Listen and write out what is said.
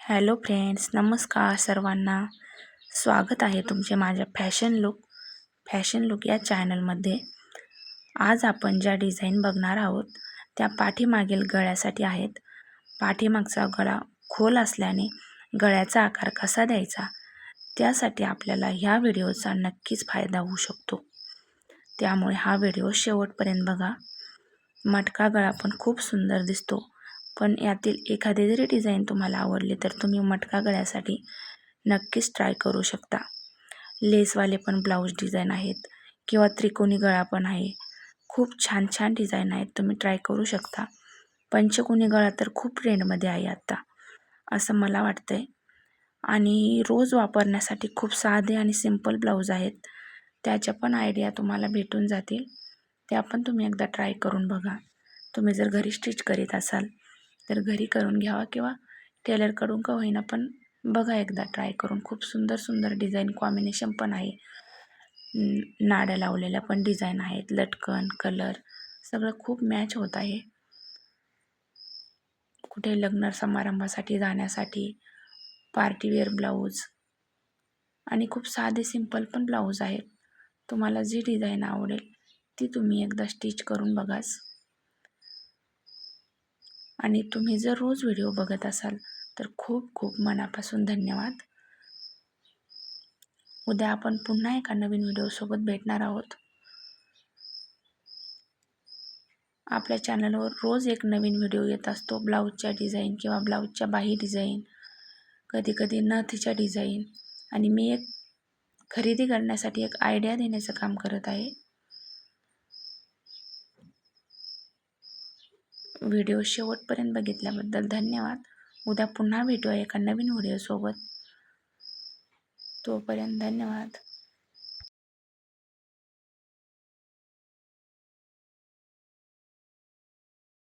Hello friends नमस्कार सर्वांना. स्वागत आहे तुमचे माझ्या फॅशन लुक फॅशन लुक या चॅनलमध्ये. आज आपण ज्या डिझाईन बघणार आहोत त्या पाठीमागील गळ्यासाठी आहेत. पाठीमागचा गळा खोल असल्याने गळ्याचा आकार कसा द्यायचा त्यासाठी आपल्याला ह्या व्हिडिओचा नक्कीच फायदा होऊ शकतो. त्यामुळे हा व्हिडिओ शेवटपर्यंत बघा. मटका गळा पण खूप सुंदर दिसतो. पण यातील एखादी जरी डिझाईन तुम्हाला आवडली तर तुम्ही मटका गळ्यासाठी नक्कीच ट्राय करू शकता. लेसवाले पण ब्लाऊज डिझाईन आहेत किंवा त्रिकोणी गळा पण आहे. खूप छान छान डिझाईन आहेत. तुम्ही ट्राय करू शकता. पंचकोनी गळा तर खूप ट्रेंडमध्ये आहे आत्ता असं मला वाटतं आहे आणि रोज वापरण्यासाठी खूप साधे आणि सिंपल ब्लाऊज आहेत. त्याच्या पण आयडिया तुम्हाला भेटून जातील. त्या पण तुम्ही एकदा ट्राय करून बघा. तुम्ही जर घरी स्टिच करीत असाल तर घरी करून घ्यावा किंवा टेलरकडून का होईना पण बघा एकदा ट्राय करून. खूप सुंदर सुंदर डिझाईन कॉम्बिनेशन पण आहे. नाड्या लावलेल्या पण डिझाईन आहेत. लटकन कलर सगळं खूप मॅच होत आहे. कुठे लग्न समारंभासाठी जाण्यासाठी पार्टीवेअर ब्लाऊज आणि खूप साधे सिंपल पण ब्लाऊज आहेत. तुम्हाला जी डिझाईन आवडेल ती तुम्ही एकदा स्टिच करून बघाच. आणि तुम्ही जर रोज व्हिडिओ बघत असाल तर खूप खूप मनापासून धन्यवाद. उद्या आपण पुन्हा एका नवीन व्हिडिओसोबत भेटणार आहोत. आपल्या चॅनलवर रोज एक नवीन व्हिडिओ येत असतो. ब्लाऊजच्या डिझाईन किंवा ब्लाऊजच्या बाही डिझाईन कधी कधी नथीच्या डिझाईन. आणि मी एक खरेदी करण्यासाठी एक आयडिया देण्याचं काम करत आहे. व्हिडिओ शेवटपर्यंत बघितल्याबद्दल धन्यवाद. उद्या पुन्हा भेटूया एका नवीन व्हिडिओसोबत. तोपर्यंत धन्यवाद.